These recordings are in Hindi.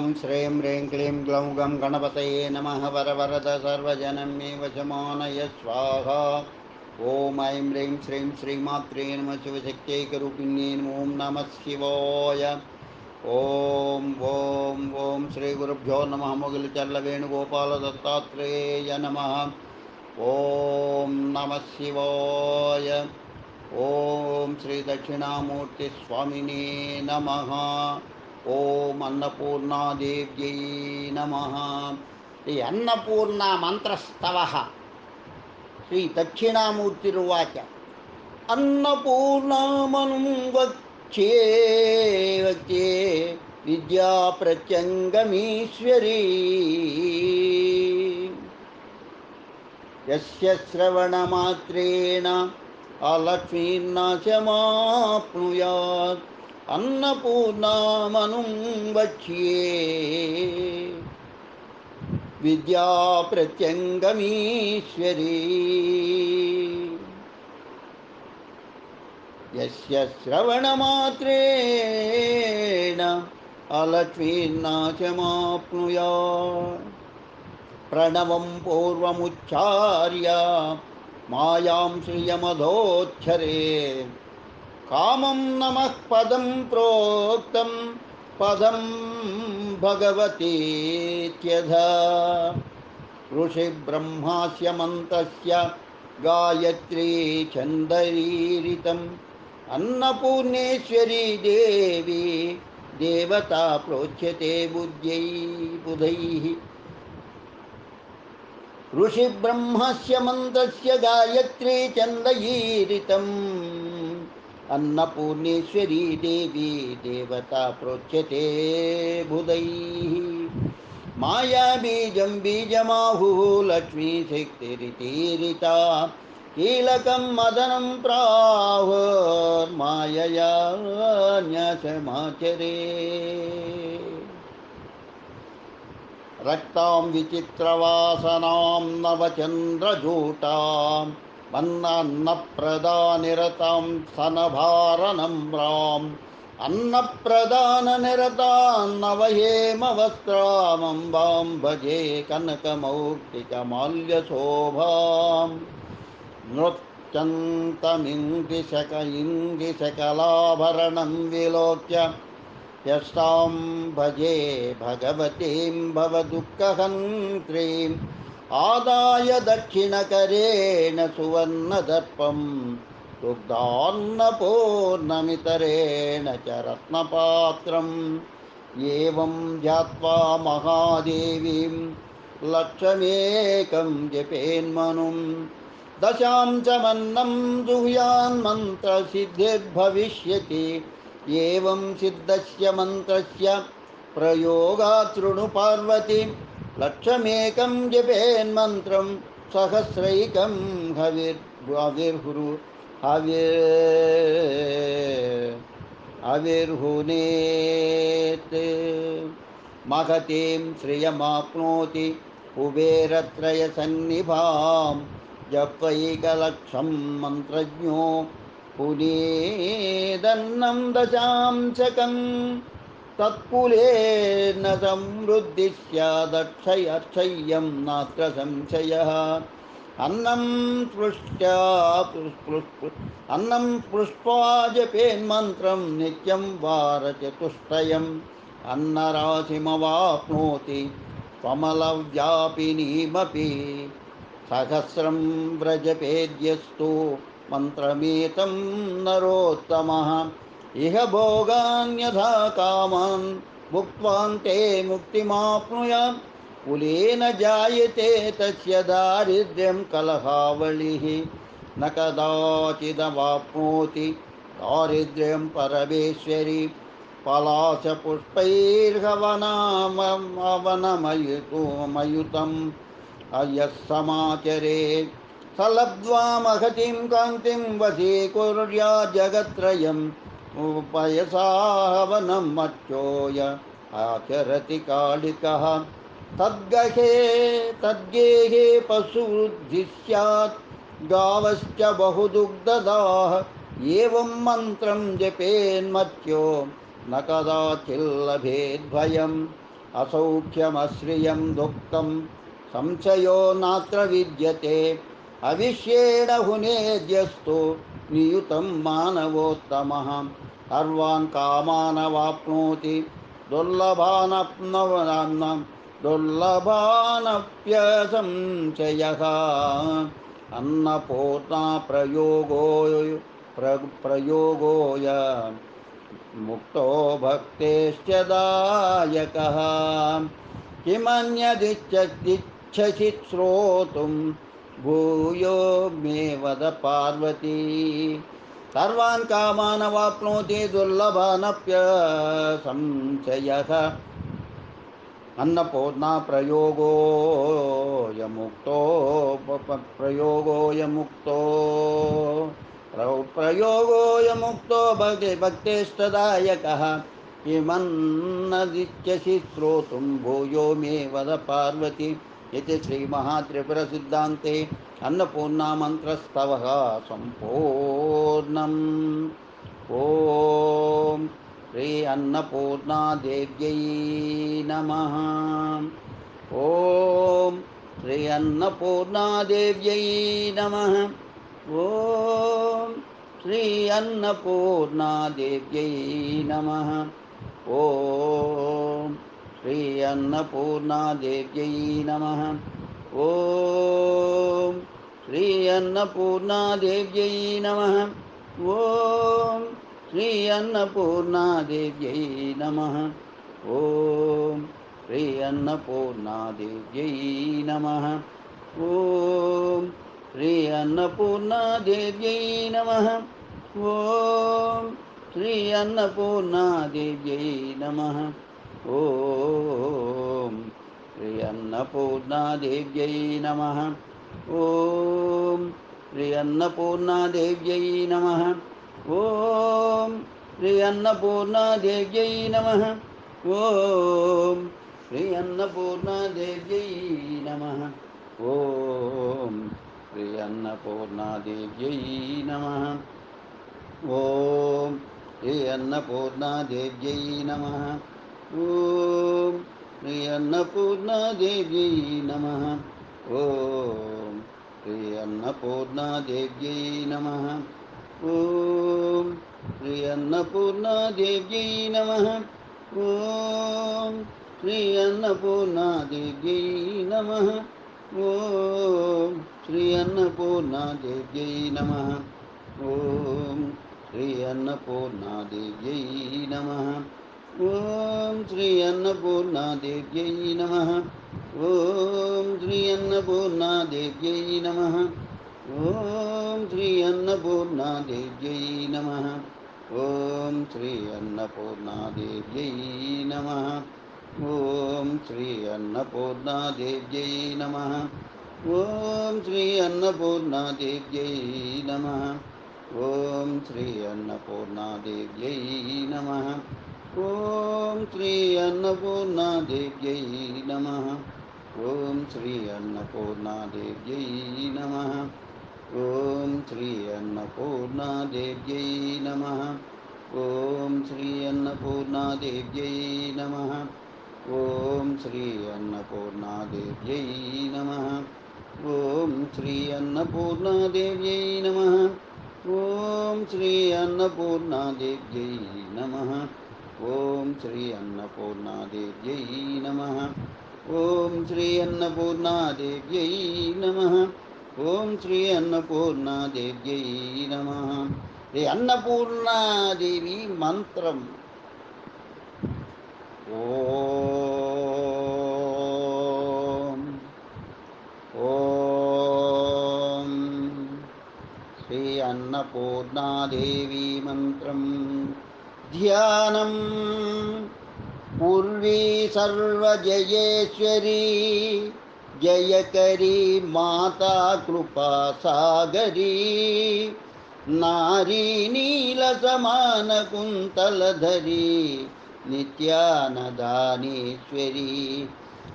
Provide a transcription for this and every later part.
ॐ श्रीं ह्रीं क्लीं ग्लौं गं गणपतये नमः वरवरद सर्वजनं मे वशमानय स्वाहा। ॐ ऐं ह्रीं श्रीं श्रीमात्रे नमः शिवशक्त्यैकरूपिण्ये ॐ नमः शिवाय। ॐ ॐ ॐ श्रीगुरुभ्यो नमः मुगिलचर्लवेणुगोपालदत्तात्रेय नमः। ॐ नमः शिवाय। ॐ श्रीदक्षिणामूर्तिस्वामिने नमः। ಓಂ ಅನ್ನಪೂರ್ಣಾದೇವ್ಯೈ मंत्र ಈ ಅನ್ನಪೂರ್ಣ ಮಂತ್ರಸ್ತವ ಶ್ರೀ ದಕ್ಷಿಣಾಮೂರ್ತಿರುವಾಚ ಅನ್ನಪೂರ್ಣಾಮನುಂ ವಕ್ಷ್ಯೇ ವಕ್ಷ್ಯೇ विद्याप्रत्यङ्गमीश्वरी यस्य श्रवणमात्रेण अलक्ष्मीर्नाशमाप्नुयात् अन्नपूर्णामनुं वक्ष्ये विद्याप्रत्यङ्गमीश्वरी। यस्य श्रवणमात्रेण अलक्ष्मीर्नाशमाप्नुया। प्रणवं पूर्वमुच्चार्य मायां श्रियमधोच्छरे कामं नमः पदं प्रोक्तं पदं भगवतीत्यध ऋषिब्रह्मास्य मन्तस्य गायत्री छन्दरीरितम् अन्नपूर्णेश्वरी देवी देवता प्रोच्यते बुद्ध्यै बुधैः। ऋषिब्रह्मस्य मन्दस्य गायत्री चन्दयीरितम् अन्नपूर्णेश्वरी देवी देवता प्रोच्यते बुधैः। मायाबीजं बीजमाहुः लक्ष्मीशक्तिरितीरिता कीलकं मदनं प्राहुर्मायया न्यासमाचरे। रक्तां विचित्रवासनां नवचन्द्रजूटाम्। वन्नप्रदानिरतां सनभारनम्राम् अन्नप्रदाननिरतान्नवहेमवस्त्रामम्बां भजे कनकमौक्तिकमाल्यशोभाम् नृत्यन्तमिङ्गिशक इङ्गिशकलाभरणं विलोक्य यष्टां भजे भगवतीं भवदुःखहन्त्रीम् आदाय दक्षिणकरेण सुवर्णदर्पं दुग्धान्नपूर्णमितरेण च रत्नपात्रम् एवं ध्यात्वा महादेवीं लक्ष्यमेकं जपेन्मनुं। दशां च मन्नं जुह्यान्मन्त्रसिद्धिर्भविष्यति एवं सिद्धस्य मन्त्रस्य प्रयोगात् शृणु पार्वती। लक्षमेकं जपेन्मन्त्रं सहस्रैकं हविर् हविर्हुरु हविर् हविर्हुनेत्। महतीं श्रियमाप्नोति कुबेरत्रयसन्निभां जपैकलक्षं मन्त्रज्ञो पुनेदन्नं दशांशकम्। तत्कुलेन समृद्धिः स्यादक्षयक्षय्यं नात्र संशयः। अन्नं स्पृष्ट्या अन्नं स्पृष्ट्वा जपेन्मन्त्रं नित्यं वारचतुष्टयम्। अन्नराशिमवाप्नोति कमलव्यापिनीमपि सहस्रं व्रजपेद्यस्तु मन्त्रमेतं नरोत्तमः। इह भोगान्यथा कामान् भुक्त्वान्ते मुक्तिमाप्नुयात् कुलेन जायते तस्य दारिद्र्यं कलहावलिः। न कदाचिदवाप्नोति दारिद्र्यं परमेश्वरी। पलाशपुष्पैर्हवनामवनमयुतमयुतम् अयः समाचरे स लब्ध्वा महतीं कान्तिं वशीकुर्या जगत्त्रयम्। उपयसाहवनं मच्चोय आचरति कालिकः तद्गहे, तद्गेहे पशुवृद्धिः स्यात् गावश्च बहुदुग्धदाः एवं मन्त्रं जपेन्मत्यो न कदाचिल्लभेद्भयम्, असौख्यमश्रियं दुःखं। संशयो नात्र विद्यते। अविश्येण हुनेद्यस्तु। नियुतं मानवोत्तमः। सर्वान् कामानवाप्नोति। दुर्लभानप्नवनाम्न। दुर्लभानप्यसंशयः अन्नपूर्णा प्रयोगो प्र प्रयोगोय मुक्तो भक्तेश्च दायकः। किमन्यदिच्छसि श्रोतुं भूयो मे वद पार्वती सर्वान् कामान् अवाप्नोति दुर्लभानप्य संशयः अन्नपूर्णा प्रयोगो यमुक्तो प्रयोगो यमुक्तो प्रयोगो यमुक्तो भक्ति भक्तेष्टदायकः किमन्नदित्यसि श्रोतुं भूयो मे वद पार्वती इति श्रीमहात्रिपुरसिद्धान्ते अन्नपूर्णामन्त्रस्तवः सम्पूर्णम्। ॐ श्री अन्नपूर्णादेव्यै नमः। ॐ श्री अन्नपूर्णादेव्यै नमः। ॐ श्री अन्नपूर्णादेव्यै नमः। ॐ श्री अन्नपूर्णादेव्यै नमः ॐ श्री अन्नपूर्णादेव्यै नमः ॐ श्री अन्नपूर्णादेव्यै नमः ॐ श्री अन्नपूर्णादेव्यै नमः ॐ श्री अन्नपूर्णादेव्यै नमः ॐ श्री अन्नपूर्णादेव्यै नमः ॐ प्रियन्नपूर्णादेव्यै नमः। ॐ प्रियन्नपूर्णादेव्यै नमः। ॐ प्रियन्नपूर्णादेव्यै नमः। ॐ प्रियन्नपूर्णादेव्यै नमः। ॐ प्रियन्नपूर्णादेव्यै नमः। ॐ श्री नमः। ॐ श्रीअन्नपूर्णादेव्यै नमः। ॐ श्रीअन्नपूर्णादेव्यै नमः। ॐ श्रीअन्नपूर्णादेव्यै नमः। ॐ श्रीअन्नपूर्णादेव्यै नमः। ॐ श्रीअन्नपूर्णादेव्यै नमः। ॐ श्रीअन्नपूर्णादेव्यै नमः। ॐ श्रीअन्नपूर्णादेव्यै नमः। ॐ श्रीअन्नपूर्णादेव्यै नमः। ॐ श्रीअन्नपूर्णादेव्यै नमः। ॐ श्रीअन्नपूर्णादेव्यै नमः। ॐ श्रीअन्नपूर्णादेव्यै नमः। ॐ श्रीअन्नपूर्णादेव्यै नमः। ॐ श्रीअन्नपूर्णादेव्यै नमः। ॐ श्री अन्नपूर्णादेव्यै नमः। ॐ श्री अन्नपूर्णादेव्यै नमः। ॐ श्री अन्नपूर्णादेव्यै नमः। ॐ श्री अन्नपूर्णादेव्यै नमः। ॐ श्री अन्नपूर्णादेव्यै नमः। ॐ श्री अन्नपूर्णादेव्यै नमः। ॐ श्री अन्नपूर्णादेव्यै नमः। ॐ श्री अन्नपूर्णादेव्यै नमः। ॐ श्री अन्नपूर्णादेव्यै नमः। ॐ श्री अन्नपूर्णादेव्यै नमः। श्री अन्नपूर्णादेवी मन्त्रम्। ॐ। ॐ। श्री अन्नपूर्णादेवी मन्त्रम्। ध्यानम्। पूर्वी सर्वजयेश्वरी जयकरी माता कृपा सागरी। नारी नीलसमानकुन्तलधरी नित्यानदानेश्वरी।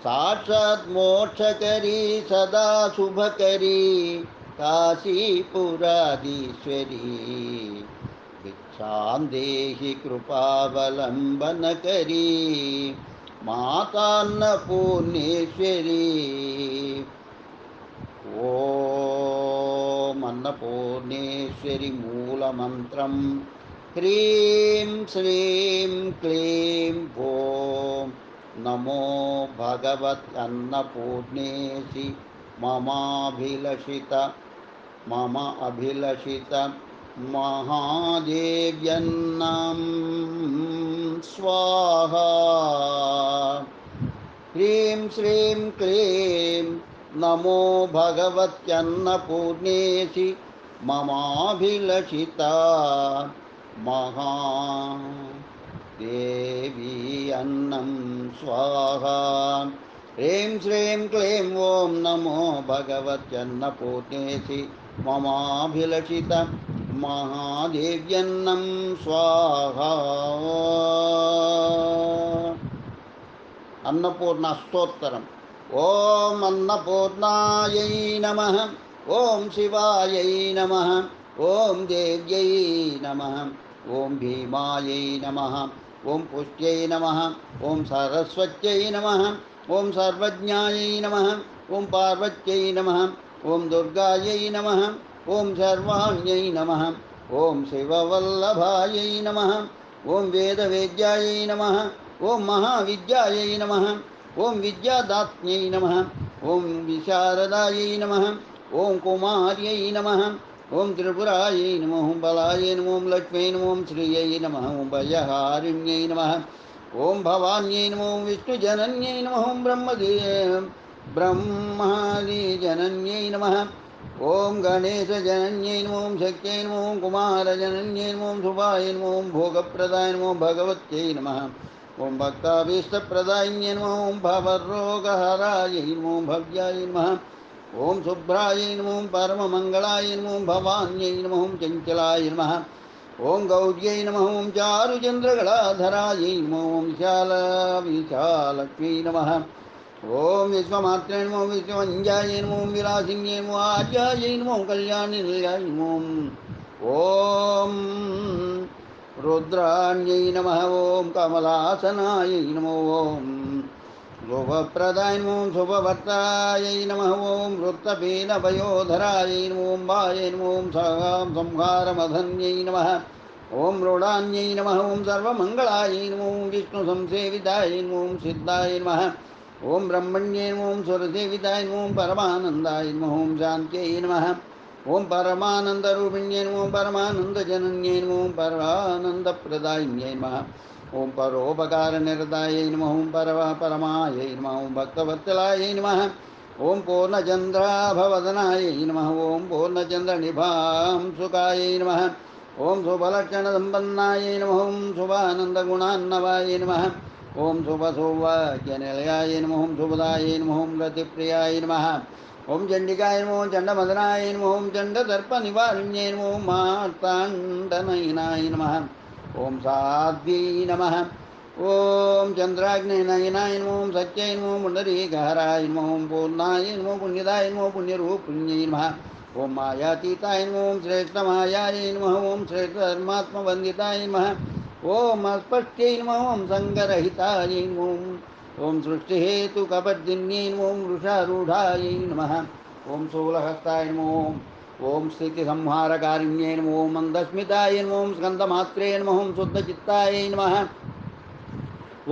साक्षात् मोक्षकरी सदा शुभकरी काशीपुरादीश्वरी देहि कृपावलम्बनकरी मातान्नपूर्णेश्वरी। ॐ अन्नपूर्णेश्वरि मूलमन्त्रं ह्रीं श्रीं क्लीं भों नमो भगवदन्नपूर्णेशी ममाभिलषित मम अभिलषित महादेव्यन्नं स्वाहा। ह्रीं श्रीं क्लीं नमो भगवत्यन्नपूर्णेशि ममाभिलषिता महा देवी अन्नं स्वाहा। ह्रीं श्रीं क्लीं ॐ नमो भगवत्यन्नपूर्णेशि ममाभिलषित महादेव्यन्नं स्वाहा। अन्नपूर्णास्तोत्तरम्। ॐ अन्नपूर्णायै नमः। ॐ शिवायै नमः। ॐ देव्यै नमः। ॐ भीमायै नमः। ॐ पुष्ट्यै नमः। ॐ सरस्वत्यै नमः। ॐ सर्वज्ञायै नमः। ॐ पार्वत्यै नमः। ॐ दुर्गायै नमः। ॐ सर्वाण्यै नमः ॐ शिववल्लभायै नमः ॐ वेदवेद्यायै नमः ॐ महाविद्यायै नमः ॐ विद्यादात्न्यै नमः ॐ विशारदायै नमः ॐ कुमार्यै नमः ओम त्रिपुरायै नमो ॐ बलायै नमो लक्ष्मी लक्ष्म्यै नमो ॐ श्रियै नमः भयहारिण्य भयहारिण्यै नमः ॐ भवान्यै नमो ॐ विष्णुजनन्यै नमः ब्रह्मदेव ब्रह्मदे ब्रह्मादिजनन्यै नमः ॐ गणेशजनन्यै नमों शक्त्यै नमों कुमारजनन्यै नमों शुभाय नमो भोगप्रदाय नमो भगवत्यै नमः। ॐ भक्ताभीष्टप्रदाय नमो ॐ भवरोगहराय नमो भव्याय नमः। ॐ शुभ्राय नमो परममङ्गलाय नमो भवान्यै नमो चंचलाय नमः। ओम गौर्यै नमः ॐ चारुचन्द्रगलाधराय नमो ॐ विशाल विशालक्ष्यै नमः। ओम विश्वमात्रे ओम विश्वमंजाय नमो विलासिंह नमो आचार्य नमो कल्याण निलयाय नमो ओम रुद्राण्यै नम ओं कमलासनाय नमो ॐ शुभप्रदाय नमो नम नमः ॐ वृत्तपीनभयोधरायै नमो वायै नमो सहां संहारमधन्यै नम ओं रूढान्यै नम ओं सर्वंगलाय नमो विष्णु विष्णुसंसेवितायै नमो सिद्धाय नम। ओम ब्रह्मण्ये ओम सुरसेविताय ओम परमानंदाय नम ओम शांत्यै नम। ओम परमानंद रूपिण्ये ओम परमानंद जनन्ये ओम परमानंद प्रदाय नम। ओम परोपकार निरताय नम ओम परव परमाय नम। ओम भक्तवत्सलाय नम। ओम पूर्णचंद्राभवदनाय नम। ओम पूर्णचंद्र निभां सुखाय नम। ओम शुभलक्षण संपन्नाय नम। ओम शुभानंद गुणान्नवाय नम। ओम शुभ सौवाक्य निलयाय नम ओम शुभदाय नम ओम गतिप्रियाय नम ओम चंडिकाय नम ओम चंडमदनाय नम ओम चंडदर्प निवारिण्य नम ओम मातांडनयनाय नम ओम साध्वी नम ओम चंद्राग्नयनाय नम ओम सत्यय नम ओम पुंडरीकहराय नम ओम पूर्णाय नम पुण्यदाय नम पुण्यरूपिण्य नम ओम मायातीताय नम ओम श्रेष्ठ मायाय नम ओम श्रेष्ठ धर्मात्म वंदिताय नम ओम अस्पष्ट्यै नमो सङ्गरहितायै ॐ ओम सृष्टिहेतुकपर्दिन्यै ॐ वृषारूढायै नमः। ॐ सोलहस्ताय नमो ओम स्थितिसंहारकारिण्यै नमो ॐ मन्दस्मिताय नमो स्कंदमात्रे स्कन्दमात्रे नमः ॐ शुद्धचित्तायै नमः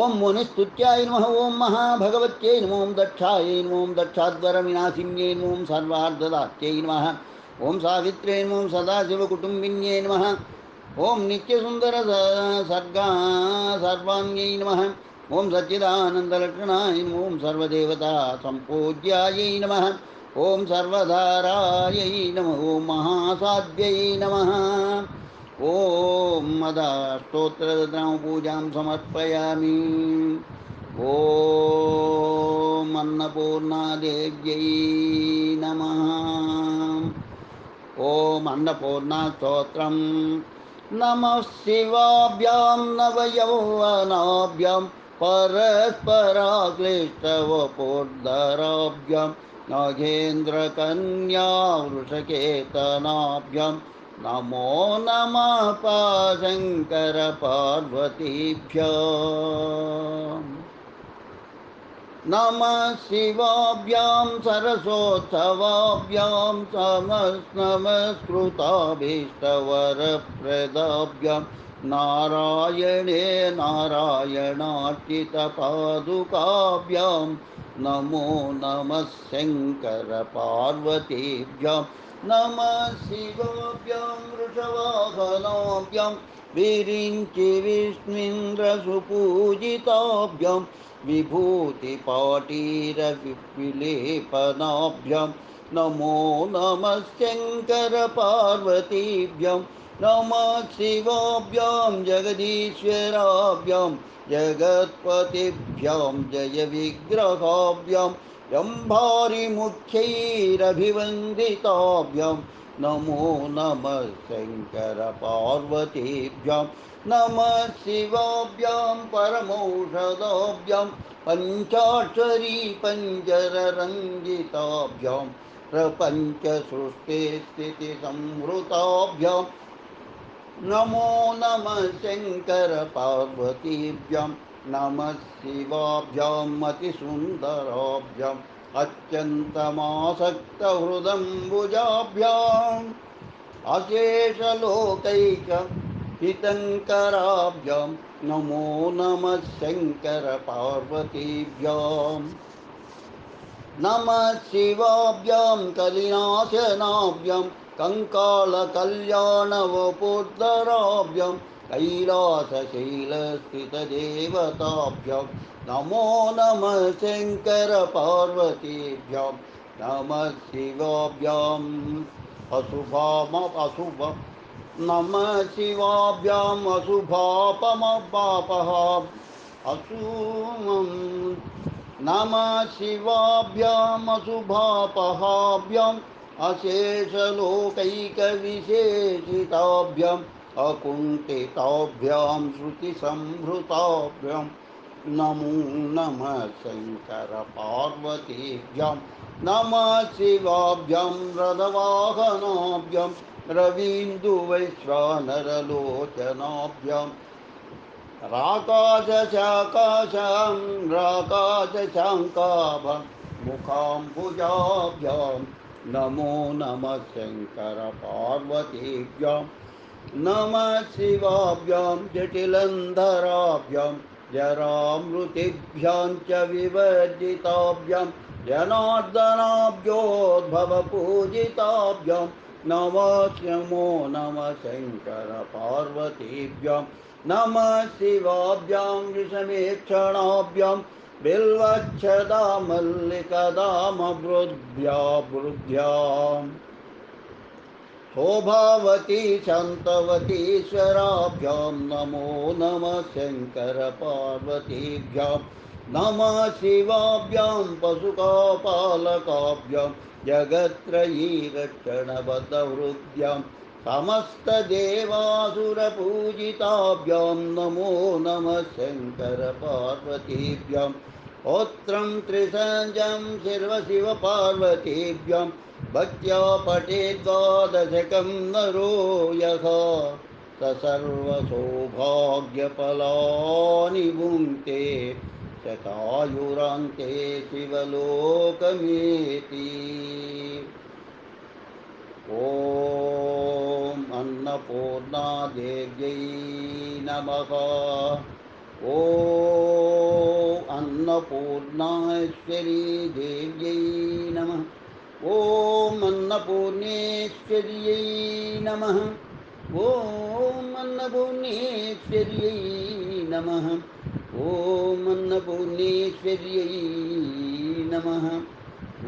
ओम मुनिस्तुत्याय नम ओं महाभगवत्यै नमो। दक्षायै नमो दक्षाद्वरविनाशिन्यै नमो सर्वार्धदात्यै नम ओं सावित्र्यै नमो सदाशिवकुटुम्बिन्यै नमः ओम नित्यसुन्दर सर्गा सर्वाङ्गै नमः। ॐ सच्चिदानन्दलक्षणाय ॐ सर्वदेवता सम्पूज्यायै नमः। ॐ सर्वधारायै नमः। ॐ महासाध्यै नमः। ॐ मदा स्तोत्रदत्रां पूजा समर्पयामि। ॐ अन्नपूर्णादेव्यै नमः। ॐ अन्नपूर्णास्तोत्रम् नमः शिवाभ्यां नवयौवनाभ्यां परस्पराक्लिष्टवपोर्धराभ्यां नागेन्द्रकन्या वृषकेतनाभ्यां नमो नमः पाशङ्करपार्वतीभ्य नमः शिवाभ्यां सरसोत्सवाभ्यां समस्नमस्कृताभीष्टवरप्रदाभ्यां नारायणे नारायणार्चितपादुकाभ्यां। नमो नमः शङ्करपार्वतीभ्यां। नमः शिवाभ्यां वृषवाहनाभ्यां विरिञ्चि विष्णुन्द्रसुपूजिताभ्यां। विभूतिपाटीरविलेपनाभ्यां नमो नमः शङ्करपार्वतीभ्यां नमः शिवाभ्यां जगदीश्वराभ्यां जगत्पतिभ्यां जयविग्रहाभ्यां। जम्भारिमुख्यैरभिवन्दिताभ्यां नमो नमः शङ्करपार्वतीभ्यां, नमः शिवाभ्यां, परमौषधाभ्यां, पञ्चाक्षरी पञ्जररङ्गिताभ्यां प्रपञ्चसृष्टिस्थितिसंहृताभ्यां नमो नमः शङ्करपार्वतीभ्यां, नमः शिवाभ्याम् अतिसुन्दराभ्याम् अत्यन्तमासक्तहृदम्बुजाभ्याम् अशेषलोकैक हितङ्कराभ्यां नमो नमः शङ्करपार्वतीभ्याम् नमः शिवाभ्यां कलिनाशनाभ्यां कङ्कालकल्याणवपुर्धराभ्यां कैलासशैलस्थितदेवताभ्यां नमो नमः शङ्करपार्वतीभ्यां नमः शिवाभ्याम् अशुभाम अशुभ नमः शिवाभ्याम् अशुभापमपापः अशुभम् नमः शिवाभ्याम् अशुभापहाभ्याम् अशेषलोकैकविशेषिताभ्याम् अकुण्ठिताभ्यां, श्रुतिसंहृताभ्यां नमो नमः शङ्करपार्वतीभ्यां नमः शिवाभ्यां रथवाहनाभ्यां रवीन्दुवैश्वानरलोचनाभ्यां राकाशशाकाशां राकाशशाङ्काभं मुखाम्बुजाभ्यां नमो नमः शङ्करपार्वतीभ्यां नमः शिवाभ्यां जटिलन्धराभ्यां जरामृतिभ्यां च विवर्जिताभ्यां जनार्दनाभ्योद्भवपूजिताभ्यां नमः नमो शङ्करपार्वतीभ्यां नमः शिवाभ्यां विषमेक्षणाभ्यां बिल्वच्छदा मल्लिकदामवृद्भ्या वृद्ध्याम्। शोभावती शान्तवतीश्वराभ्यां नमो नमः शङ्करपार्वतीभ्यां नमः शिवाभ्यां पशुकापालकाभ्यां जगत्त्रयी रक्षणबद्धवृद्ध्यां समस्तदेवासुरपूजिताभ्यां नमो नमः शङ्करपार्वतीभ्यां होत्रं त्रिसञ्जं शिवशिवपार्वतीभ्यां भक्त्या पठे द्वादशकं नरो यः स सर्वसौभाग्यफलानि भुङ्क्ते शतायुरान्ते शिवलोकमेति। ॐ अन्नपूर्णादेव्यै नमः। ॐ अन्नपूर्णाश्वरी देव्यै नमः। ॐ अन्नपूर्णेश्वर्यै नमः। ॐ अन्नपूर्णेश्वर्यै नमः। ॐ अन्नपूर्णेश्वर्यै नमः।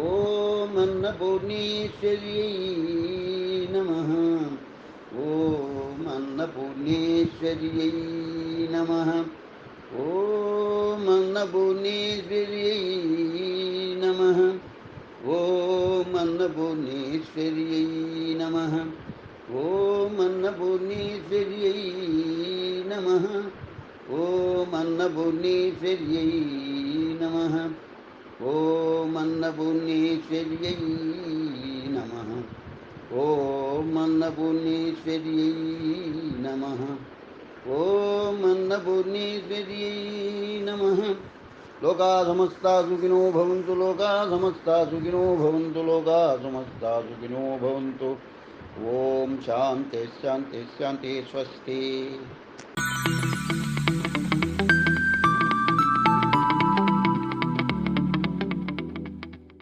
ॐ अन्नपूर्णेश्वर्यै नमः। ॐ अन्नपूर्णेश्वर्यै नमः। ॐ अन्नपूर्णेश्वर्यै नमः। ॐ अन्नपूर्णेश्वर्यै नमः। ॐ अन्नपूर्णेश्वर्यै नमः। ॐ अन्नपूर्णेश्वर्यै नमः। ॐ अन्नपूर्णेश्वर्यै नमः। ॐ ॐ अन्नपूर्णेश्वर्यै नमः। ॐ अन्नपूर्णेश्वर्यै नमः। लोका समस्ता सुखिनो भवन्तु लोका समस्ता सुखिनो भवन्तु लोका समस्ता सुखिनो भवन्तु। ॐ शान्ति शान्ति शान्ति स्वस्ति।